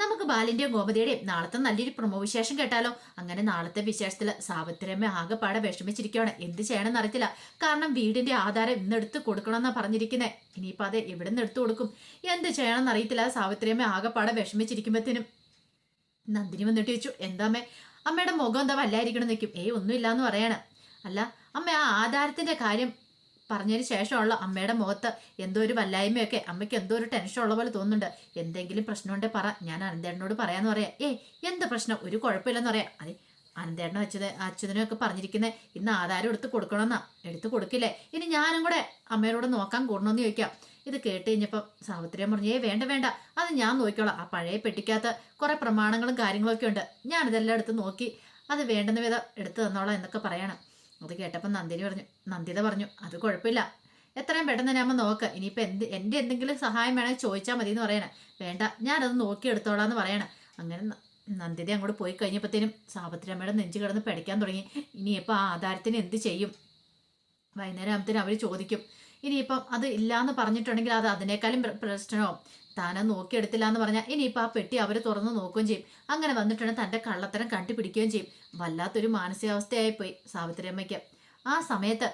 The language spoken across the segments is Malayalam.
നമുക്ക് ബാലിന്റെയും ഗോപതിയുടെയും നാളത്തെ നല്ലൊരു പ്രൊമോ വിശേഷം കേട്ടാലോ? അങ്ങനെ നാളത്തെ വിശേഷത്തിൽ സാവിത്രിയമ്മ ആകെപ്പാടെ വിഷമിച്ചിരിക്കുകയാണ്. എന്ത് ചെയ്യണമെന്ന് അറിയത്തില്ല. കാരണം വീടിന്റെ ആധാരം ഇന്ന് കൊടുക്കണമെന്നാണ് കൊടുക്കണമെന്നാ പറഞ്ഞിരിക്കുന്നത് ഇനിയിപ്പോ അത് എവിടെ നിന്ന് എടുത്തു കൊടുക്കും? എന്ത് ചെയ്യണമെന്ന് അറിയത്തില്ല. സാവിത്രിയമ്മ ആകെപ്പാടെ വിഷമിച്ചിരിക്കുമ്പോഴത്തേനും നന്ദിനി വന്നിട്ട് ചോദിച്ചു എന്താമ്മേ? അമ്മയുടെ മുഖം എന്താ വല്ലായിരിക്കണം നിൽക്കും ഏയ് ഒന്നുമില്ലാന്ന് പറയാണ്. അല്ല അമ്മ ആ ആധാരത്തിന്റെ കാര്യം പറഞ്ഞതിന് ശേഷമുള്ള അമ്മയുടെ മുഖത്ത് എന്തോ ഒരു വല്ലായ്മയൊക്കെ. അമ്മയ്ക്ക് എന്തോ ഒരു ടെൻഷൻ ഉള്ള പോലെ തോന്നുന്നുണ്ട്. എന്തെങ്കിലും പ്രശ്നമുണ്ടെങ്കിൽ പറ. ഞാൻ അനന്തേട്ടനോട് പറയാന്ന് പറയാം. ഏ എന്ത് പ്രശ്നം? ഒരു കുഴപ്പമില്ലെന്ന് പറയാം. അതെ അനന്തേട്ടനും അച്ഛന അച്ഛനൊക്കെ പറഞ്ഞിരിക്കുന്നത് ഇന്ന് ആധാരം എടുത്ത് കൊടുക്കണമെന്നാ. എടുത്ത് കൊടുക്കില്ലേ? ഇനി ഞാനും കൂടെ അമ്മയോട് നോക്കാൻ കൂടണമെന്ന് ചോദിക്കാം. ഇത് കേട്ട് കഴിഞ്ഞപ്പോൾ സാവിത്രിയം പറഞ്ഞു ഏ വേണ്ട വേണ്ട. അത് ഞാൻ നോക്കിക്കോളാം. ആ പഴയ പെട്ടിക്കകത്ത് കുറേ പ്രമാണങ്ങളും കാര്യങ്ങളൊക്കെ ഉണ്ട്. ഞാനിതെല്ലാം എടുത്ത് നോക്കി. അത് വേണ്ടുന്ന വിധം എടുത്തു തന്നോളാം എന്നൊക്കെ പറയണം. അത് കേട്ടപ്പോൾ നന്ദിനി പറഞ്ഞു നന്ദിത പറഞ്ഞു അത് കുഴപ്പമില്ല. എത്രയും പെട്ടെന്ന് അമ്മ നോക്ക്. ഇനിയിപ്പോൾ എന്ത് എന്റെ എന്തെങ്കിലും സഹായം വേണമെങ്കിൽ ചോദിച്ചാൽ മതി എന്ന് പറയണേ. വേണ്ട ഞാനത് നോക്കി പറയണേ. അങ്ങനെ നന്ദിത അങ്ങോട്ട് പോയി കഴിഞ്ഞപ്പോഴത്തേനും സാവിത്രിയമ്മയുടെ നെഞ്ചു കിടന്ന് പിടയ്ക്കാൻ തുടങ്ങി. ഇനിയിപ്പോൾ ആ ആധാരത്തിന് എന്ത് ചെയ്യും? വൈകുന്നേരം ആകുമ്പത്തേനും അവർ ചോദിക്കും. ഇനിയിപ്പം അത് ഇല്ലാന്ന് പറഞ്ഞിട്ടുണ്ടെങ്കിൽ അത് അതിനേക്കാളും പ്രശ്നമോ താനത് നോക്കിയെടുത്തില്ല എന്ന് പറഞ്ഞാൽ ഇനിയിപ്പോൾ ആ പെട്ടി അവർ തുറന്ന് നോക്കുകയും ചെയ്യും. അങ്ങനെ വന്നിട്ടുണ്ടെങ്കിൽ തന്റെ കള്ളത്തരം കണ്ടുപിടിക്കുകയും ചെയ്യും. വല്ലാത്തൊരു മാനസികാവസ്ഥയായിപ്പോയി സാവിത്രിയമ്മയ്ക്ക്. ആ സമയത്ത്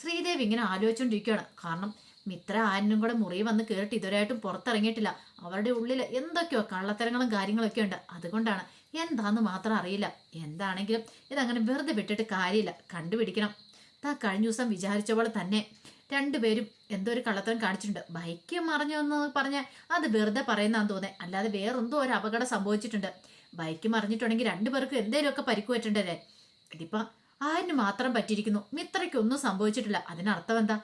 ശ്രീദേവി ഇങ്ങനെ ആലോചിച്ചുകൊണ്ടിരിക്കുകയാണ് കാരണം മിത്ര ആരനും കൂടെ മുറി വന്ന് കയറിയിട്ട് ഇതുവരെയായിട്ടും പുറത്തിറങ്ങിയിട്ടില്ല. അവരുടെ ഉള്ളിൽ എന്തൊക്കെയോ കള്ളത്തരങ്ങളും കാര്യങ്ങളൊക്കെ ഉണ്ട്. അതുകൊണ്ടാണ് എന്താന്ന് മാത്രം അറിയില്ല. എന്താണെങ്കിലും ഇതങ്ങനെ വെറുതെ വിട്ടിട്ട് കാര്യമില്ല. കണ്ടുപിടിക്കണം. താ കഴിഞ്ഞ ദിവസം വിചാരിച്ച പോലെ തന്നെ രണ്ടുപേരും എന്തോ ഒരു കള്ളത്തരം കാണിച്ചിട്ടുണ്ട്. ബൈക്ക് മറിഞ്ഞു എന്ന് പറഞ്ഞാൽ അത് വെറുതെ പറയുന്നതാന്ന് തോന്നേ അല്ലാതെ വേറെന്തോ ഒരു അപകടം സംഭവിച്ചിട്ടുണ്ട്. ബൈക്ക് മറിഞ്ഞിട്ടുണ്ടെങ്കിൽ രണ്ടുപേർക്കും എന്തേലുമൊക്കെ പരിക്ക് പറ്റണ്ടല്ലേ ഇതിപ്പോ ആരിന് മാത്രം പറ്റിയിരിക്കുന്നു? മിത്രയ്ക്ക് ഒന്നും സംഭവിച്ചിട്ടില്ല. അതിനർത്ഥം എന്താ.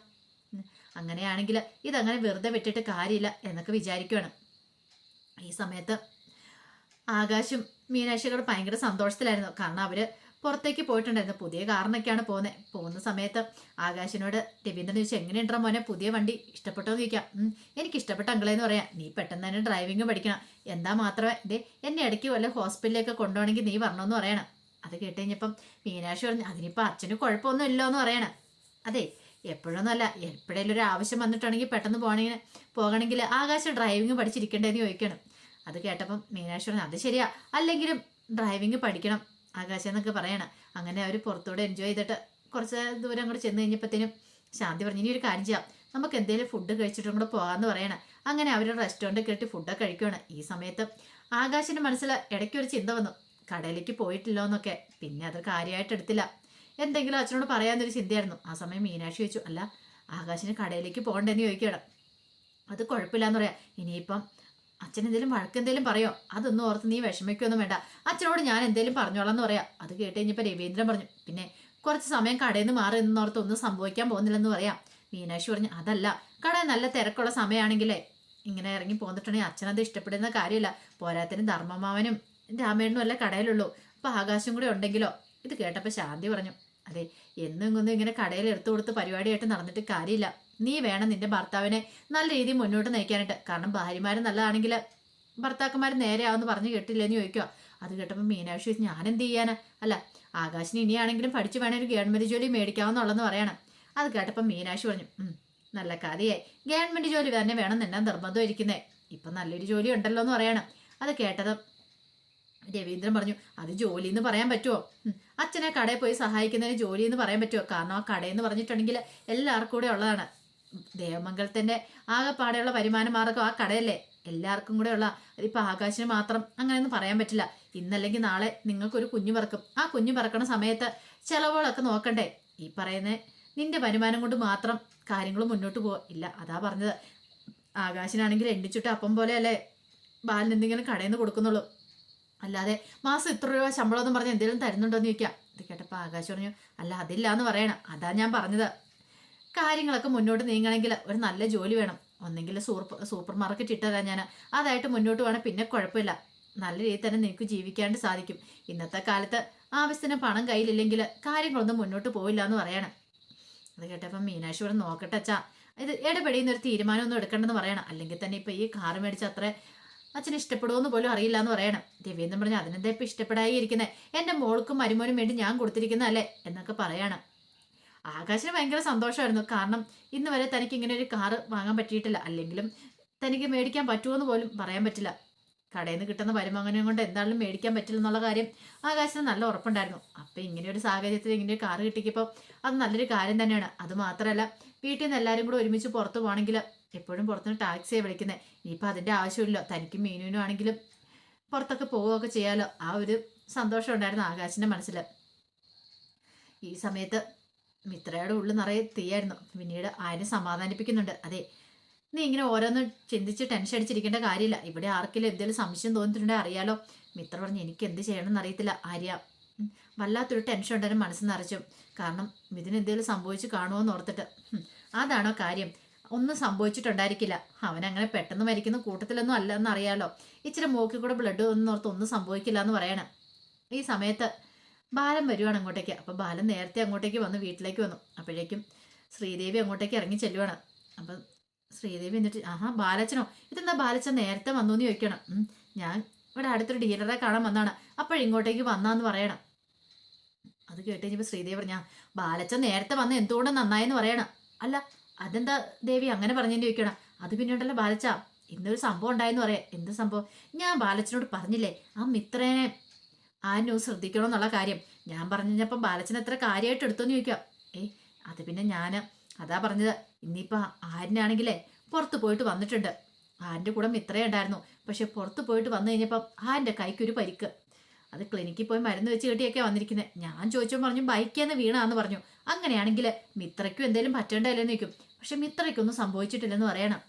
അങ്ങനെയാണെങ്കിൽ ഇതങ്ങനെ വെറുതെ വിട്ടിട്ട് കാര്യമില്ല എന്നൊക്കെ വിചാരിക്കുകയാണ് ഈ സമയത്ത് ആകാശും മീനാക്ഷിയോട് ഭയങ്കര സന്തോഷത്തിലായിരുന്നു. കാരണം അവർ പുറത്തേക്ക് പോയിട്ടുണ്ടായിരുന്നു. പുതിയ കാറിനൊക്കെയാണ് പോകുന്നത് പോകുന്ന സമയത്ത് ആകാശിനോട് രവീന്ദ്രൻ ചോദിച്ചു എങ്ങനെയുണ്ടോ മോനെ? പുതിയ വണ്ടി ഇഷ്ടപ്പെട്ടോ ചോദിക്കാം. എനിക്ക് ഇഷ്ടപ്പെട്ട അങ്കളെന്ന് പറയാം. നീ പെട്ടെന്ന് തന്നെ ഡ്രൈവിംഗ് പഠിക്കണം. എന്താ മാത്രമേ ദേ എന്നെ ഇടയ്ക്ക് വല്ല ഹോസ്പിറ്റലിലേക്ക് കൊണ്ടുപോകണമെങ്കിൽ നീ വരണമെന്ന് പറയണം. അത് കേട്ട് കഴിഞ്ഞപ്പം മീനാക്ഷി പറഞ്ഞു അതിനിപ്പോൾ അച്ഛന് കുഴപ്പമൊന്നും ഇല്ലോ എന്ന് പറയണം. അതെ എപ്പോഴൊന്നുമല്ല. എപ്പോഴേലും ഒരു ആവശ്യം വന്നിട്ടുണ്ടെങ്കിൽ പെട്ടെന്ന് പോകണമെങ്കിൽ പോകണമെങ്കിൽ ആകാശം ഡ്രൈവിംഗ് പഠിച്ചിരിക്കേണ്ടതെന്ന് ചോദിക്കണം. അത് കേട്ടപ്പം മീനാക്ഷി പറഞ്ഞു അത് ശരിയാ. അല്ലെങ്കിലും ഡ്രൈവിംഗ് പഠിക്കണം. ആകാശം എന്നൊക്കെ പറയണം. അങ്ങനെ അവർ പുറത്തൂടെ എൻജോയ് ചെയ്തിട്ട് കുറച്ച് ദൂരം അങ്ങോട്ട് ചെന്ന് കഴിഞ്ഞപ്പോഴത്തേനും ശാന്തി പറഞ്ഞു ഇനി ഒരു കാര്യം ചെയ്യാം. നമുക്ക് എന്തെങ്കിലും ഫുഡ് കഴിച്ചിട്ടും കൂടെ പോകാമെന്ന് പറയണം. അങ്ങനെ അവർ റെസ്റ്റോറന്റ് കയറ്റി ഫുഡൊക്കെ കഴിക്കുകയാണ് ഈ സമയത്ത് ആകാശിന്റെ മനസ്സിൽ ഇടയ്ക്ക് ഒരു ചിന്ത വന്നു. കടയിലേക്ക് പോയിട്ടില്ലോ എന്നൊക്കെ. പിന്നെ അത് കാര്യമായിട്ട് എടുത്തില്ല. എന്തെങ്കിലും അച്ഛനോട് പറയാമെന്നൊരു ചിന്തയായിരുന്നു. ആ സമയം മീനാക്ഷി ചോദിച്ചു അല്ല ആകാശിന് കടയിലേക്ക് പോകണ്ടെന്ന് ചോദിക്കണം അത് കുഴപ്പമില്ലാന്ന് പറയാം. ഇനിയിപ്പം അച്ഛൻ എന്തെങ്കിലും വഴക്കെന്തേലും പറയോ? അതൊന്നും ഓർത്ത് നീ വിഷമിക്കൊന്നും വേണ്ട. അച്ഛനോട് ഞാൻ എന്തെങ്കിലും പറഞ്ഞോളാം എന്ന് പറയാം. അത് കേട്ട് കഴിഞ്ഞപ്പോൾ രവീന്ദ്രൻ പറഞ്ഞു പിന്നെ കുറച്ച് സമയം കടയിൽ നിന്ന് മാറി നിന്നോർത്ത് ഒന്നും സംഭവിക്കാൻ പോകുന്നില്ലെന്ന് പറയാം. മീനാക്ഷി പറഞ്ഞു അതല്ല കടയിൽ നല്ല തിരക്കുള്ള സമയമാണെങ്കിലേ ഇങ്ങനെ ഇറങ്ങി പോന്നിട്ടുണ്ടെങ്കിൽ അച്ഛനത് ഇഷ്ടപ്പെടുന്ന കാര്യമില്ല. പോരാത്തിന് ധർമ്മമാവനും രാമേണ്ണും അല്ല കടയിലുള്ളൂ. അപ്പൊ ആകാശം കൂടെ ഉണ്ടെങ്കിലോ? ഇത് കേട്ടപ്പോൾ ശാന്തി പറഞ്ഞു അതെ എന്നും ഇങ്ങനെ കടയിൽ എടുത്തു കൊടുത്ത് പരിപാടിയായിട്ട് നടന്നിട്ട് കാര്യമില്ല. നീ വേണം നിന്റെ ഭർത്താവിനെ നല്ല രീതിയിൽ മുന്നോട്ട് നയിക്കാനായിട്ട്. കാരണം ഭാര്യമാർ നല്ലതാണെങ്കിൽ ഭർത്താക്കന്മാർ നേരെ ആവെന്ന് പറഞ്ഞു കേട്ടില്ലെന്ന് ചോദിക്കുക അത് കേട്ടപ്പോൾ മീനാക്ഷി ഞാൻ എന്ത് ചെയ്യാനാ? അല്ല ആകാശിന് ഇനിയാണെങ്കിലും പഠിച്ചു വേണേൽ ഒരു ജോലി മേടിക്കാവുന്നുള്ളതെന്ന് പറയണം. അത് കേട്ടപ്പോൾ മീനാക്ഷി പറഞ്ഞു നല്ല കാര്യമായി ഗവൺമെന്റ് ജോലി തന്നെ വേണം നിന്നെ നിർബന്ധം ഇരിക്കുന്നേ. ഇപ്പൊ നല്ലൊരു ജോലി ഉണ്ടല്ലോ എന്ന് പറയണം. അത് കേട്ടത് രവീന്ദ്രൻ പറഞ്ഞു അത് ജോലി എന്ന് പറയാൻ പറ്റുമോ അച്ഛനെ കടയിൽ പോയി സഹായിക്കുന്നതിന് ജോലി എന്ന് പറയാൻ പറ്റുമോ കാരണം ആ കടയെന്ന് പറഞ്ഞിട്ടുണ്ടെങ്കിൽ എല്ലാവർക്കും കൂടെ ഉള്ളതാണ്. ദേവമംഗലത്തിന്റെ ആകെപ്പാടെയുള്ള വരുമാന മാർഗം ആ കടയല്ലേ? എല്ലാവർക്കും കൂടെ ഉള്ള അതിപ്പോ ആകാശിന് മാത്രം അങ്ങനെയൊന്നും പറയാൻ പറ്റില്ല. ഇന്നല്ലെങ്കിൽ നാളെ നിങ്ങൾക്കൊരു കുഞ്ഞു പറക്കും. ആ കുഞ്ഞു പറക്കണ സമയത്ത് ചെലവുകളൊക്കെ നോക്കണ്ടേ? ഈ പറയുന്ന നിന്റെ വരുമാനം കൊണ്ട് മാത്രം കാര്യങ്ങൾ മുന്നോട്ട് പോവാ ഇല്ല അതാ പറഞ്ഞത്. ആകാശിനാണെങ്കിൽ എണ്ണിച്ചുട്ട് അപ്പം പോലെ അല്ലേ ബാലിന് എന്തെങ്കിലും കടയിൽ നിന്ന് കൊടുക്കുന്നുള്ളൂ. അല്ലാതെ മാസം ഇത്ര രൂപ ശമ്പളം എന്ന് പറഞ്ഞ് എന്തെങ്കിലും തരുന്നുണ്ടോ എന്ന് ചോദിക്കാം. ഇത് കേട്ടപ്പോൾ ആകാശ് പറഞ്ഞു അല്ല അതില്ല എന്ന് പറയണം. അതാ ഞാൻ പറഞ്ഞത്. കാര്യങ്ങളൊക്കെ മുന്നോട്ട് നീങ്ങണമെങ്കിൽ ഒരു നല്ല ജോലി വേണം. ഒന്നെങ്കിൽ സൂപ്പർ സൂപ്പർ മാർക്കറ്റ് ഇട്ടതാ ഞാൻ. അതായിട്ട് മുന്നോട്ട് വേണം പിന്നെ കുഴപ്പമില്ല. നല്ല രീതിയിൽ തന്നെ നിനക്ക് ജീവിക്കാണ്ട് സാധിക്കും. ഇന്നത്തെ കാലത്ത് ആവശ്യത്തിന് പണം കയ്യിലില്ലെങ്കിൽ കാര്യങ്ങളൊന്നും മുന്നോട്ട് പോയില്ല എന്ന് പറയണം. അത് കേട്ടപ്പം മീനാക്ഷി ഇവിടെ നോക്കട്ടെ അച്ഛാ. ഇത് ഇടപെടിയുന്ന ഒരു തീരുമാനമൊന്നും എടുക്കണ്ടെന്ന് പറയണം. അല്ലെങ്കിൽ തന്നെ ഇപ്പം ഈ കാറ് മേടിച്ച അത്ര അച്ഛന് ഇഷ്ടപ്പെടുമെന്ന് പോലും അറിയില്ല എന്ന് പറയണം. രവീന്ദ്രൻ പറഞ്ഞു അതിനെന്താ ഇപ്പം ഇഷ്ടപ്പെടായി ഇരിക്കുന്നത് എന്റെ മോൾക്കും മരുമോനും വേണ്ടി ഞാൻ കൊടുത്തിരിക്കുന്നതല്ലേ? എന്നൊക്കെ പറയണം. ആകാശിന് ഭയങ്കര സന്തോഷമായിരുന്നു. കാരണം ഇന്ന് വരെ തനിക്ക് ഇങ്ങനെ ഒരു കാറ് വാങ്ങാൻ പറ്റിയിട്ടില്ല. അല്ലെങ്കിലും തനിക്ക് മേടിക്കാൻ പറ്റുമോ പോലും പറയാൻ പറ്റില്ല. കടയിൽ നിന്ന് കിട്ടുന്ന വരുമാനം കൊണ്ട് എന്താണെങ്കിലും മേടിക്കാൻ പറ്റില്ല എന്നുള്ള കാര്യം ആകാശത്തിന് നല്ല ഉറപ്പുണ്ടായിരുന്നു. അപ്പം ഇങ്ങനെ ഒരു സാഹചര്യത്തിൽ ഇങ്ങനെ ഒരു കാറ് കിട്ടിക്കപ്പോൾ അത് നല്ലൊരു കാര്യം തന്നെയാണ്. അത് മാത്രമല്ല വീട്ടിൽ നിന്ന് എല്ലാവരും കൂടെ ഒരുമിച്ച് പുറത്ത് പോകണമെങ്കിൽ എപ്പോഴും പുറത്തുനിന്ന് ടാക്സിയെ വിളിക്കുന്നത് ഇനിയിപ്പോൾ അതിന്റെ ആവശ്യമില്ല തനിക്കും മീനുവിനും ആണെങ്കിലും പുറത്തൊക്കെ പോവുകയൊക്കെ ചെയ്യാമല്ലോ ആ ഒരു സന്തോഷം ഉണ്ടായിരുന്നു ആകാശിന്റെ മനസ്സിൽ ഈ സമയത്ത് മിത്രയുടെ ഉള്ളിൽ നിറയെ തീയായിരുന്നു. പിന്നീട് ആരും സമാധാനിപ്പിക്കുന്നുണ്ട്. അതെ നീ ഇങ്ങനെ ഓരോന്ന് ചിന്തിച്ച് ടെൻഷൻ അടിച്ചിരിക്കേണ്ട കാര്യമില്ല. ഇവിടെ ആർക്കെങ്കിലും എന്തെങ്കിലും സംശയം തോന്നിയിട്ടുണ്ടെങ്കിൽ അറിയാലോ. മിത്ര പറഞ്ഞു എനിക്ക് എന്ത് ചെയ്യണമെന്ന് അറിയത്തില്ല ആര്യ. വല്ലാത്തൊരു ടെൻഷൻ ഉണ്ടെന്ന് മനസ്സിൽ നിറച്ചു. കാരണം ഇതിന് എന്തെങ്കിലും സംഭവിച്ചു കാണുമോ എന്ന് ഓർത്തിട്ട് അതാണോ കാര്യം. ഒന്നും സംഭവിച്ചിട്ടുണ്ടായിരിക്കില്ല. അവൻ അങ്ങനെ പെട്ടെന്ന് മരിക്കുന്ന കൂട്ടത്തിലൊന്നും അല്ലെന്ന് അറിയാലോ. ഇച്ചിരി മൂക്കിൽ കൂടെ ബ്ലഡ് ഒന്നും ഓർത്ത് ഒന്നും സംഭവിക്കില്ല എന്ന് പറയണം. ഈ സമയത്ത് ബാലൻ വരുവാണ് അങ്ങോട്ടേക്ക്. അപ്പം ബാലൻ നേരത്തെ അങ്ങോട്ടേക്ക് വന്ന് വീട്ടിലേക്ക് വന്നു. അപ്പോഴേക്കും ശ്രീദേവി അങ്ങോട്ടേക്ക് ഇറങ്ങി ചെല്ലുവാണ്. അപ്പം ശ്രീദേവി എന്നിട്ട് ആഹാ ബാലച്ചനോ? ഇതെന്താ ബാലച്ചൻ നേരത്തെ വന്നു എന്ന് ചോദിക്കണം ഞാൻ ഇവിടെ അടുത്തൊരു ഡീലറെ കാണാൻ വന്നാണ് അപ്പോഴിങ്ങോട്ടേക്ക് വന്നാന്ന് പറയണം. അത് കേട്ട് കഴിഞ്ഞപ്പോൾ ശ്രീദേവി പറഞ്ഞ ബാലച്ചൻ നേരത്തെ വന്ന് എന്തുകൊണ്ട് നന്നായെന്ന് പറയണം. അല്ല അതെന്താ ദേവി അങ്ങനെ പറഞ്ഞെന്ന് ചോദിക്കണം. അത് പിന്നെ ഉണ്ടല്ലോ ബാലച്ച. ഇന്നൊരു സംഭവം ഉണ്ടായെന്ന് പറയാം. എന്ത് സംഭവം? ഞാൻ ബാലച്ചനോട് പറഞ്ഞില്ലേ ആ മിത്രനെ ആ ന്യൂസ് ശ്രദ്ധിക്കണമെന്നുള്ള കാര്യം. ഞാൻ പറഞ്ഞപ്പം ബാലച്ചൻ എത്ര കാര്യമായിട്ട് എടുത്തോന്ന് ചോദിക്കാം ഏ അത് പിന്നെ ഞാൻ അതാ പറഞ്ഞത്. ഇനിയിപ്പോൾ ആരിനാണെങ്കിലേ പുറത്ത് പോയിട്ട് വന്നിട്ടുണ്ട്. ആന്റെ കൂടെ മിത്രേ ഉണ്ടായിരുന്നു. പക്ഷെ പുറത്ത് പോയിട്ട് വന്നു കഴിഞ്ഞപ്പം ആന്റെ കൈക്കൊരു പരിക്ക്. അത് ക്ലിനിക്കിൽ പോയി മരുന്ന് വെച്ച് കെട്ടിയൊക്കെ വന്നിരിക്കുന്നത് ഞാൻ ചോദിച്ചപ്പോൾ പറഞ്ഞു ബൈക്കേന്ന് വീണാന്ന് പറഞ്ഞു. അങ്ങനെയാണെങ്കിൽ മിത്രയ്ക്കും എന്തെങ്കിലും പറ്റേണ്ടല്ലെന്ന് ചോദിക്കും. പക്ഷെ മിത്രയ്ക്കൊന്നും സംഭവിച്ചിട്ടില്ലെന്ന് പറയണം.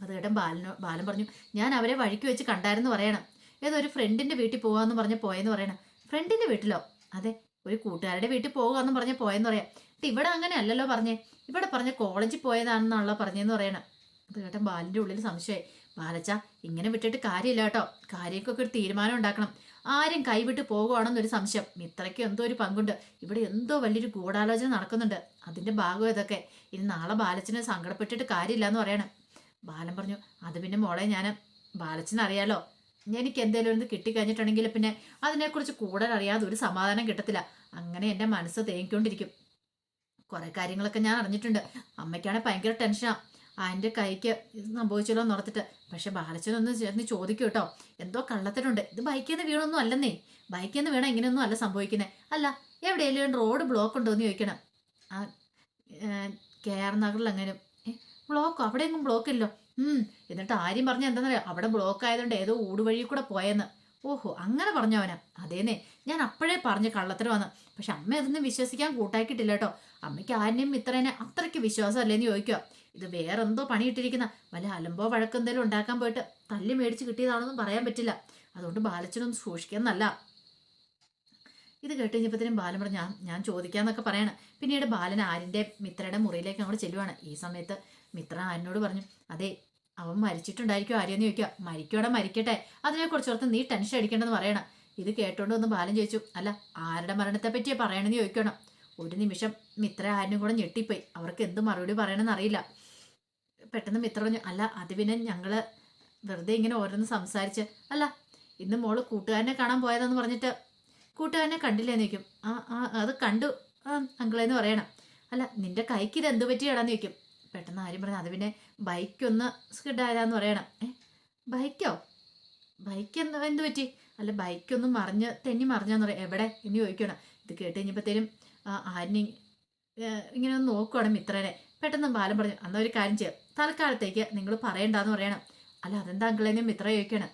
അത് കേട്ടൻ ബാലനോ ബാലൻ പറഞ്ഞു ഞാൻ അവരെ വഴിക്ക് വെച്ച് കണ്ടായിരുന്നു പറയണം. ഏതോ ഒരു ഫ്രണ്ടിന്റെ വീട്ടിൽ പോകാന്ന് പറഞ്ഞ് പോയെന്ന് പറയണം. ഫ്രണ്ടിന്റെ വീട്ടിലോ? അതെ ഒരു കൂട്ടുകാരുടെ വീട്ടിൽ പോകുകയെന്ന് പറഞ്ഞ് പോയെന്ന് പറയാം. ഇവിടെ അങ്ങനെ അല്ലല്ലോ പറഞ്ഞേ. ഇവിടെ പറഞ്ഞ കോളേജിൽ പോയതാണെന്നാണല്ലോ പറഞ്ഞതെന്ന് പറയണം. അത് കേട്ടൻ ബാലിന്റെ ഉള്ളിൽ സംശയമായി. ബാലച്ച ഇങ്ങനെ വിട്ടിട്ട് കാര്യമില്ല കേട്ടോ. കാര്യങ്ങൾക്കൊക്കെ ഒരു തീരുമാനം ഉണ്ടാക്കണം. ആരും കൈവിട്ട് പോകുവാണെന്നൊരു സംശയം. മിത്രയ്ക്ക് എന്തോ ഒരു പങ്കുണ്ട്. ഇവിടെ എന്തോ വലിയൊരു ഗൂഢാലോചന നടക്കുന്നുണ്ട്. അതിന്റെ ഭാഗം ഇതൊക്കെ. ഇനി നാളെ ബാലച്ചന് സങ്കടപ്പെട്ടിട്ട് കാര്യമില്ല എന്ന് പറയണം. ബാലൻ പറഞ്ഞു അത് പിന്നെ മോളെ ഞാൻ ബാലച്ചന് അറിയാലോ എനിക്ക് എന്തെങ്കിലും ഒന്ന് കിട്ടിക്കഴിഞ്ഞിട്ടുണ്ടെങ്കിൽ പിന്നെ അതിനെക്കുറിച്ച് കൂടുതൽ അറിയാതെ ഒരു സമാധാനം കിട്ടത്തില്ല. അങ്ങനെ എന്റെ മനസ്സ് തേങ്ങിക്കൊണ്ടിരിക്കും. കുറെ കാര്യങ്ങളൊക്കെ ഞാൻ അറിഞ്ഞിട്ടുണ്ട്. അമ്മയ്ക്കാണെങ്കിൽ ഭയങ്കര ടെൻഷനാ. അതിന്റെ കൈക്ക് ഇത് സംഭവിച്ചല്ലോ എന്ന് ഓർത്തിട്ട്. പക്ഷെ ബാലച്ചനൊന്ന് ചേർന്ന് ചോദിക്കും കേട്ടോ. എന്തോ കള്ളത്തിനുണ്ട് ഇത് ബൈക്കിൽ നിന്ന് വീണൊന്നും അല്ലെന്നേ. ബൈക്കിൽ നിന്ന് വീണ ഇങ്ങനെയൊന്നും അല്ല സംഭവിക്കുന്നത് അല്ല എവിടെയെങ്കിലും റോഡ് ബ്ലോക്ക് ഉണ്ടോ എന്ന് ചോദിക്കണം. ആ കെ ആർ നഗറിൽ അങ്ങനെ ബ്ലോക്കോ അവിടെയെങ്കിലും ബ്ലോക്ക് ഇല്ലോ ഉം എന്നിട്ട് ആര്യം പറഞ്ഞ എന്താണെന്നറിയോ അവിടെ ബ്ലോക്ക് ആയതുകൊണ്ട് ഏതോ ഊടുവഴി കൂടെ പോയെന്ന്. ഓഹോ അങ്ങനെ പറഞ്ഞവനാ അതേന്നെ ഞാൻ അപ്പോഴേ പറഞ്ഞ് കള്ളത്തിന് വന്ന് പക്ഷെ അമ്മ അതൊന്നും വിശ്വസിക്കാൻ കൂട്ടാക്കിയിട്ടില്ല കേട്ടോ. അമ്മയ്ക്ക് ആരെയും ഇത്രേനെ അത്രയ്ക്ക് വിശ്വാസമല്ലേന്ന് ചോദിക്കുക ഇത് വേറെന്തോ പണിയിട്ടിരിക്കുന്ന വല്ല അലമ്പോ വഴക്കെന്തേലും ഉണ്ടാക്കാൻ പോയിട്ട് തല്ലി മേടിച്ച് കിട്ടിയതാണെന്നും പറയാൻ പറ്റില്ല. അതുകൊണ്ട് ബാലച്ചനൊന്നും സൂക്ഷിക്കുന്നല്ല ഇത് കേട്ട് കഴിഞ്ഞപ്പോഴത്തേനും ബാലൻ പറഞ്ഞു ഞാൻ ചോദിക്കാന്നൊക്കെ പറയണം. പിന്നീട് ബാലൻ ആരിന്റെ മിത്രയുടെ മുറിയിലേക്ക് അങ്ങോട്ട് ചെല്ലുവാണ്. ഈ സമയത്ത് മിത്ര എന്നോട് പറഞ്ഞു അതെ അവൻ മരിച്ചിട്ടുണ്ടായിരിക്കും ആരെയെന്ന് ചോദിക്കുക. മരിക്കോടെ മരിക്കട്ടെ. അതിനെ ഓർത്ത് നീ ടെൻഷൻ അടിക്കേണ്ടെന്ന് പറയണം. ഇത് കേട്ടോണ്ട് ഒന്ന് ബാലൻ ചോദിച്ചു അല്ല ആരുടെ മരണത്തെ പറ്റിയേ പറയണമെന്ന് ചോദിക്കണം. ഒരു നിമിഷം മിത്ര ആരിനും കൂടെ ഞെട്ടിപ്പോയി. അവർക്ക് എന്ത് മറുപടി പറയണമെന്ന് അറിയില്ല. പെട്ടെന്ന് മിത്ര പറഞ്ഞു അല്ല അത് പിന്നെ ഞങ്ങൾ വെറുതെ ഇങ്ങനെ ഓരോന്ന് സംസാരിച്ച് അല്ല ഇന്ന് മോൾ കൂട്ടുകാരനെ കാണാൻ പോയതെന്ന് പറഞ്ഞിട്ട് കൂട്ടുകാരനെ കണ്ടില്ലേ? ചോദിക്കും. ആ ആ അത് കണ്ടു അങ്കിളേന്ന് പറയണം. അല്ല നിന്റെ കൈക്ക് ഇത് എന്ത് പറ്റിയാടാന്ന് ചോദിക്കും. പെട്ടെന്ന് ആരും പറഞ്ഞു അത് പിന്നെ ബൈക്കൊന്ന് സ്കിഡായതാന്ന് പറയണം. ഏ ബൈക്കോ ബൈക്ക് എന്ത് എന്ത് പറ്റി? അല്ല ബൈക്കൊന്ന് മറിഞ്ഞ് തെന്നി മറിഞ്ഞാന്ന് പറയാം എവിടെ? എന്ന് ചോദിക്കണം. ഇത് കേട്ട് കഴിഞ്ഞപ്പോഴത്തേനും ആരിനി ഇങ്ങനെ ഒന്ന് നോക്കുവാണ് മിത്രനെ. പെട്ടെന്ന് ബാലം പറഞ്ഞു അന്ന ഒരു കാര്യം ചെയ്യാം. തൽക്കാലത്തേക്ക് നിങ്ങൾ പറയണ്ടെന്ന് പറയണം. അല്ല അതെന്താ അങ്കിളേനും മിത്ര ചോദിക്കണം?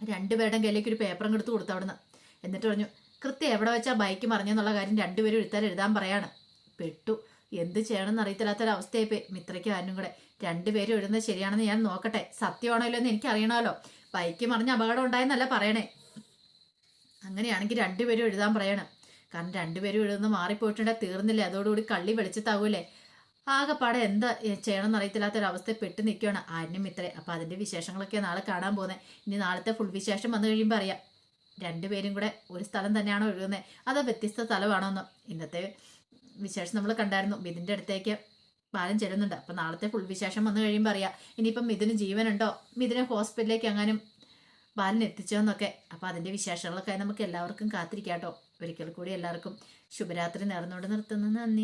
രണ്ടുപേരുടെ കയ്യിലേക്ക് ഒരു പേപ്പറും എടുത്ത് കൊടുത്തു അവിടുന്ന്. എന്നിട്ട് പറഞ്ഞു കൃത്യം എവിടെ വെച്ചാൽ ബൈക്ക് മറിഞ്ഞെന്നുള്ള കാര്യം രണ്ടുപേരും എഴുത്താൽ എഴുതാൻ പറയാണ്. പെട്ടു. എന്ത് ചെയ്യണമെന്ന് അറിയത്തില്ലാത്തൊരവസ്ഥയായി പോയി മിത്രയ്ക്കും ആരും കൂടെ രണ്ടുപേരും ഇടുന്നത് ശരിയാണെന്ന് ഞാൻ നോക്കട്ടെ. സത്യമാണോ ഇല്ലെന്ന് എനിക്ക് അറിയണമല്ലോ ബൈക്ക് മറിഞ്ഞ് അപകടം ഉണ്ടായെന്നല്ല പറയണേ. അങ്ങനെയാണെങ്കിൽ രണ്ടുപേരും എഴുതാൻ പറയണം. കാരണം രണ്ടുപേരും എഴുതുന്ന മാറിപ്പോയിട്ടുണ്ടെങ്കിൽ തീർന്നില്ലേ? അതോടുകൂടി കള്ളി വെളിച്ചത്താവൂലേ ആകെപ്പാടെ എന്താ ചെയ്യണമെന്ന് അറിയത്തില്ലാത്തൊരവസ്ഥ പെട്ട് നിൽക്കുകയാണ് ആരിനും ഇത്രേ അപ്പം അതിന്റെ വിശേഷങ്ങളൊക്കെ നാളെ കാണാൻ പോകുന്നത് ഇനി നാളത്തെ ഫുൾ വിശേഷം വന്നു കഴിയുമ്പോൾ അറിയാം. രണ്ടുപേരും കൂടെ ഒരു സ്ഥലം തന്നെയാണോ എഴുതുന്നത് അതോ വ്യത്യസ്ത സ്ഥലമാണോ എന്നോ ഇന്നത്തെ വിശേഷം നമ്മൾ കണ്ടായിരുന്നു. മിഥുന്റെ അടുത്തേക്ക് ബാലൻ ചെല്ലുന്നുണ്ട്. അപ്പം നാളത്തെ ഫുൾ വിശേഷം വന്നു കഴിയുമ്പോൾ അറിയാം. ഇനിയിപ്പം മിഥുന് ജീവനുണ്ടോ? മിഥുനെ ഹോസ്പിറ്റലിലേക്ക് എങ്ങാനും ബാലൻ എത്തിച്ചോന്നൊക്കെ അപ്പം അതിന്റെ വിശേഷങ്ങളൊക്കെ നമുക്ക് എല്ലാവർക്കും കാത്തിരിക്കാം കേട്ടോ. ഒരിക്കൽ കൂടി എല്ലാവർക്കും ശുഭരാത്രി നേർന്നുകൊണ്ട് നിർത്തുന്നു. നന്ദി.